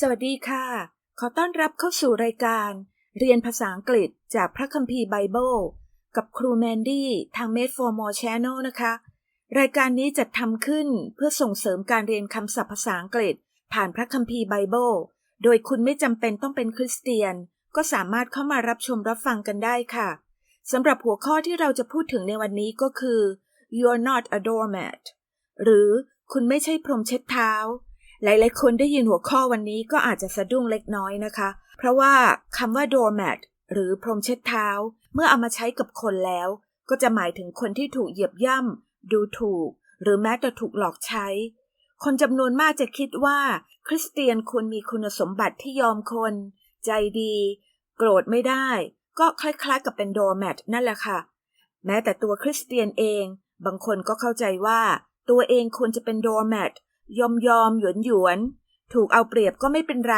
สวัสดีค่ะ ขอต้อนรับเข้าสู่รายการ เรียนภาษาอังกฤษจากพระคัมภีร์ไบเบิลกับครูแมนดี้ทาง Made for More Channel นะคะ รายการนี้จัดทำขึ้นเพื่อส่งเสริมการเรียนคำศัพท์ภาษาอังกฤษ ผ่านพระคัมภีร์ไบเบิลโดยคุณไม่จำเป็นต้องเป็นคริสเตียน ก็สามารถเข้ามารับชมรับฟังกันได้ค่ะสำหรับหัวข้อที่เราจะพูดถึงในวันนี้ก็คือ you're not a doormat หรือคุณไม่ใช่พรมเช็ดเท้า หลายๆ คนได้ยินหัวข้อวันนี้ก็อาจจะสะดุ้งเล็กน้อยนะคะ เพราะว่าคำว่า doormat หรือพรมเช็ดเท้า เมื่อเอามาใช้กับคนแล้ว ก็จะหมายถึงคนที่ถูกเหยียบย่ำดูถูก หรือแม้แต่ถูกหลอกใช้ คนจำนวนมากจะคิดว่า คริสเตียนควรมีคุณสมบัติที่ยอมคน ใจดี โกรธไม่ได้ ก็คล้ายๆ กับเป็น doormat นั่นแหละค่ะ แม้แต่ตัวคริสเตียนเอง บางคนก็เข้าใจว่า ตัวเองควรจะเป็น doormat ยอมยอมหยวนหยวน ถูกเอาเปรียบก็ไม่เป็นไร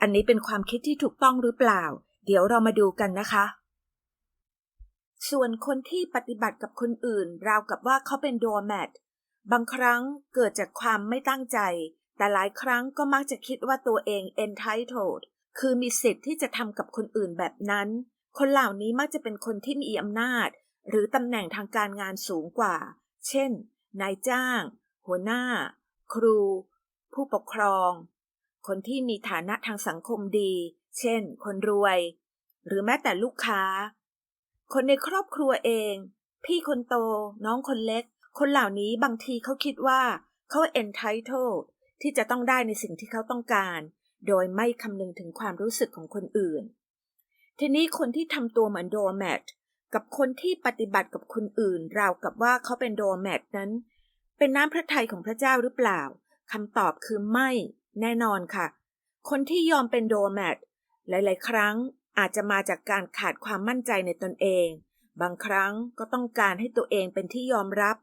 อันนี้เป็นความคิดที่ถูกต้องหรือเปล่า เดี๋ยวเรามาดูกันนะคะ ส่วนคนที่ปฏิบัติกับคนอื่น ราวกับว่าเขาเป็นโดแมทบางครั้งเกิดจากความไม่ตั้งใจ แต่หลายครั้งก็มักจะคิดว่าตัวเอง entitled คือมีสิทธิ์ที่จะทำกับคนอื่นแบบนั้น คนเหล่านี้มักจะเป็นคนที่มีอำนาจ หรือตำแหน่งทางการงานสูงกว่า เช่น นายจ้าง หัวหน้า ครู ผู้ปกครอง คนที่มีฐานะทางสังคมดี เช่น คนรวย หรือแม้แต่ลูกค้า คนในครอบครัวเอง พี่คนโต น้องคนเล็ก คนเหล่านี้บางทีเขาคิดว่าเขา entitled ที่จะต้องได้ในสิ่งที่เขาต้องการ โดยไม่คำนึงถึงความรู้สึกของคนอื่น ทีนี้คนที่ทำตัวเหมือน doormat กับคนที่ปฏิบัติกับคนอื่น ราวกับว่าเขาเป็น doormat นั้น เป็นน้ำพระทัยของพระเจ้าหรือเปล่าคำตอบคือไม่ แน่นอนค่ะ คนที่ยอมเป็น doormat หลาย ๆ ครั้งอาจจะมาจากการขาดความมั่นใจในตนเอง บางครั้งก็ต้องการให้ตัวเองเป็นที่ยอมรับ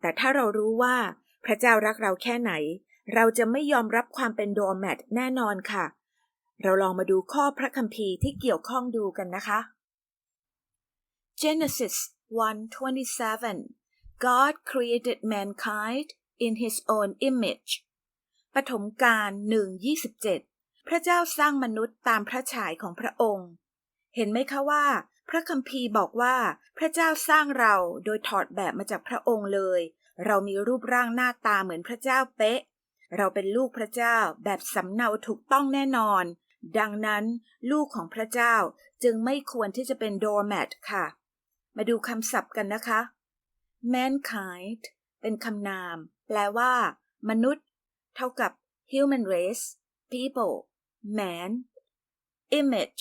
แต่ถ้าเรารู้ว่าพระเจ้ารักเราแค่ไหน เราจะไม่ยอมรับความเป็นโดแมทแน่นอนค่ะ เราลองมาดูข้อพระคัมภีร์ที่เกี่ยวข้องดูกันนะคะ Genesis 1:27 God created mankind in his own image ปฐมกาล1:27พระเจ้าสร้างมนุษย์ตามพระฉายของพระองค์ เห็นไหมคะว่า พระคัมภีร์บอกว่า พระเจ้าสร้างเราโดยถอดแบบมาจากพระองค์เลย เรามีรูปร่างหน้าตาเหมือนพระเจ้าเป๊ะ เราเป็นลูกพระเจ้าแบบสำเนาถูกต้องแน่นอน ดังนั้น ลูกของพระเจ้าจึงไม่ควรที่จะเป็น doormat ค่ะ มาดูคำศัพท์กันนะคะ mankind เป็นคำนาม แปลว่า มนุษย์ เท่ากับ human race people man image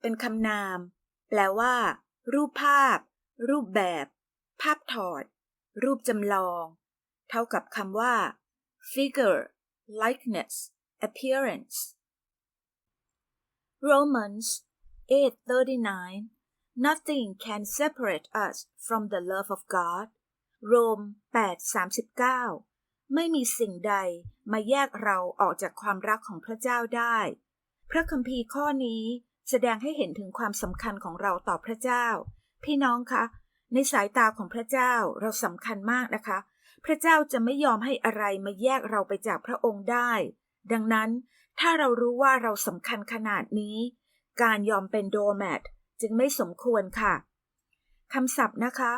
เป็นคำนาม แปลว่า รูปภาพ รูปแบบ ภาพถอด รูปจำลอง เท่ากับคำว่า figure likeness appearance Romans 8:39 Nothing can separate us from the love of God โรม 8:39 ไม่มีสิ่งใดมาแยกเราออกจากความรักของพระเจ้าได้ พระคัมภีร์ข้อนี้แสดงให้เห็นถึงความสำคัญของเราต่อพระเจ้า พี่น้องคะ ในสายตาของพระเจ้าเราสำคัญมากนะคะ พระเจ้าจะไม่ยอมให้อะไรมาแยกเราไปจากพระองค์ได้ ดังนั้นถ้าเรารู้ว่าเราสำคัญขนาดนี้ การยอมเป็นโดแมท จึงไม่สมควรค่ะคำศัพท์นะคะ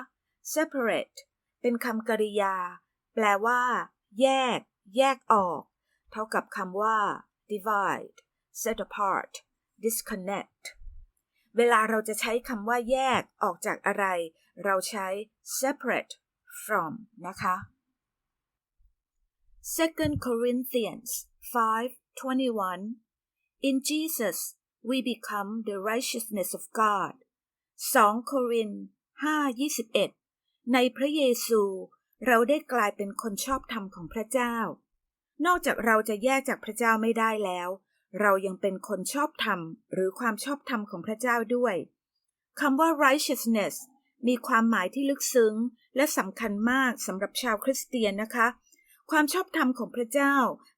separate เป็นคำกริยา แปลว่า แยก แยกออก เท่ากับคำว่า divide set apart disconnect เวลาเราจะใช้คำว่าแยกออกจากอะไร เราใช้ separate from นะคะ 2 Corinthians 5:21 In Jesus we become the righteousness of God 2 โครินธ์5:21 ในพระเยซู เราได้กลายเป็นคนชอบธรรมของพระเจ้า นอกจากเราจะแยกจากพระเจ้าไม่ได้แล้ว เรายังเป็นคนชอบธรรม หรือความชอบธรรมของพระเจ้าด้วยคำว่า righteousness มีความหมายที่ลึกซึ้ง และสำคัญมากสำหรับชาวคริสเตียนนะคะ ความชอบธรรมของพระเจ้า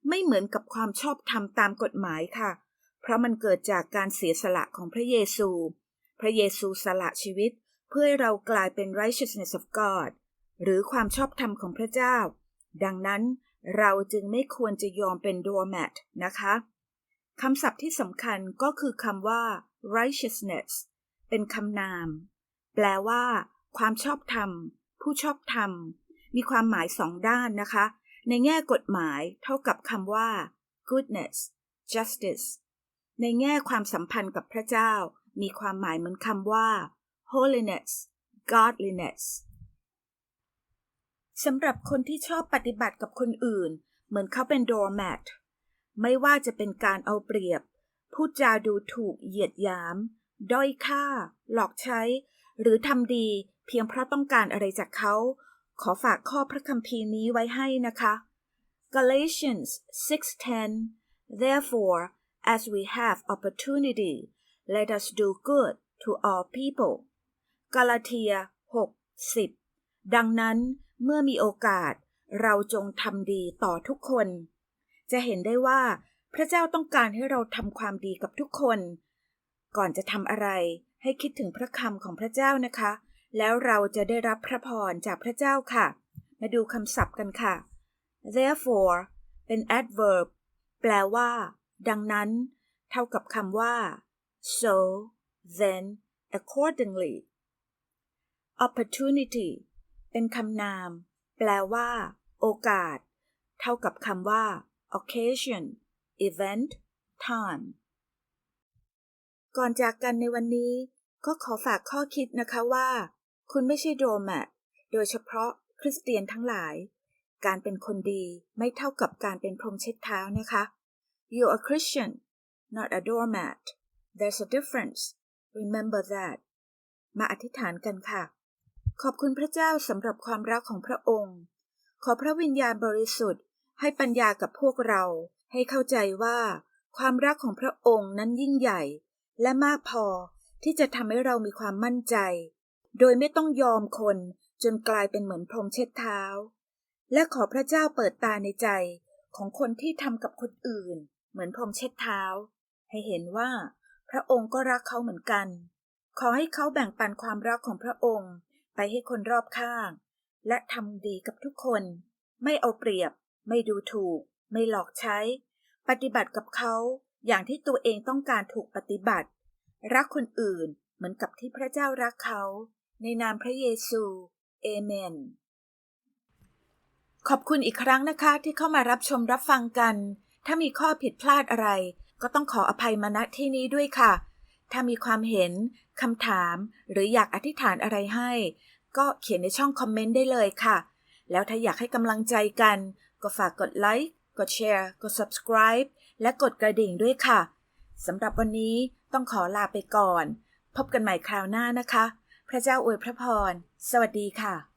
ไม่เหมือนกับความชอบธรรมตามกฎหมายค่ะเราะมันเกิดจากการเสียสละของพระเยซู พระเยซูสละชีวิต เพื่อให้เรากลายเป็น righteousness of God หรือความชอบธรรมของพระเจ้า ดังนั้นเราจึงไม่ควรจะยอมเป็น doormat นะคะคำศัพท์ที่สำคัญก็คือคำว่า righteousness เป็นคำนาม แปลว่า ความชอบธรรม ผู้ชอบธรรม มีความหมายสองด้านนะคะ ในแง่กฎหมายเท่ากับคำว่า goodness justice ในแง่ความสัมพันธ์กับพระเจ้า มีความหมายเหมือนคำว่า holiness godliness สำหรับคนที่ชอบปฏิบัติกับคนอื่น เหมือนเขาเป็น doormat ไม่ว่าจะเป็นการเอาเปรียบ พูดจาดูถูกเหยียดหยาม ด้อยค่า หลอกใช้ หรือทำดี เพียงเพราะต้องการอะไรจากเขา ขอฝากข้อพระคัมภีร์นี้ไว้ให้นะคะ Galatians 6:10 Therefore as we have opportunity let us do good to all people กาลาเทีย6 10 ดังนั้นเมื่อมีโอกาสเราจงทำดีต่อทุกคน จะเห็นได้ว่า พระเจ้าต้องการให้เราทำความดีกับทุกคน ก่อนจะทำอะไรให้คิดถึงพระคำของพระเจ้านะคะ แล้วเราจะได้รับพระพรจากพระเจ้าค่ะ มาดูคำศัพท์กันค่ะ therefore เป็น adverb แปลว่า ดังนั้น เท่ากับคำว่า so then accordingly opportunity เป็นคำนาม แปลว่า โอกาส เท่ากับคำว่า occasion event time ก่อนจากกันในวันนี้ ก็ขอฝากข้อคิดนะคะว่า คุณไม่ใช่โดแมทโดยเฉพาะคริสเตียนทั้งหลาย การเป็นคนดีไม่เท่ากับการเป็นพรมเช็ดเท้านะคะ You're a Christian not a doormat there's a difference remember that มาอธิษฐานกันค่ะ ขอบคุณพระเจ้าสำหรับความรักของพระองค์ ขอพระวิญญาณบริสุทธิ์ ให้ปัญญากับพวกเรา ให้เข้าใจว่า ความรักของพระองค์นั้นยิ่งใหญ่ และมากพอที่จะทำให้เรามีความมั่นใจ โดยไม่ต้องยอมคนจนกลายเป็นเหมือนพรมเช็ดเท้า และขอพระเจ้าเปิดตาในใจของคนที่ทำกับคนอื่น เหมือนพรมเช็ดเท้า ให้เห็นว่า พระองค์ก็รักเขาเหมือนกัน ขอให้เขาแบ่งปันความรักของพระองค์ไปให้คนรอบข้าง และทำดีกับทุกคน ไม่เอาเปรียบ ไม่ดูถูก ไม่หลอกใช้ ปฏิบัติกับเขาอย่างที่ตัวเองต้องการถูกปฏิบัติ รักคนอื่นเหมือนกับที่พระเจ้ารักเขา ในนามพระเยซูเอเมนขอบคุณอีกครั้งนะคะที่เข้ามารับชมรับฟังกัน ถ้ามีข้อผิดพลาดอะไร ก็ต้องขออภัยมาณที่นี้ด้วยค่ะ ถ้ามีความเห็นคำถาม หรืออยากอธิษฐานอะไรให้ ก็เขียนในช่องคอมเมนต์ได้เลยค่ะ แล้วถ้าอยากให้กำลังใจกัน ก็ฝากกดไลค์กดแชร์กด subscribe และกดกระดิ่งด้วยค่ะสำหรับวันนี้ต้องขอลาไปก่อน พบกันใหม่คราวหน้านะคะ พระเจ้าอวยพระพร สวัสดีค่ะ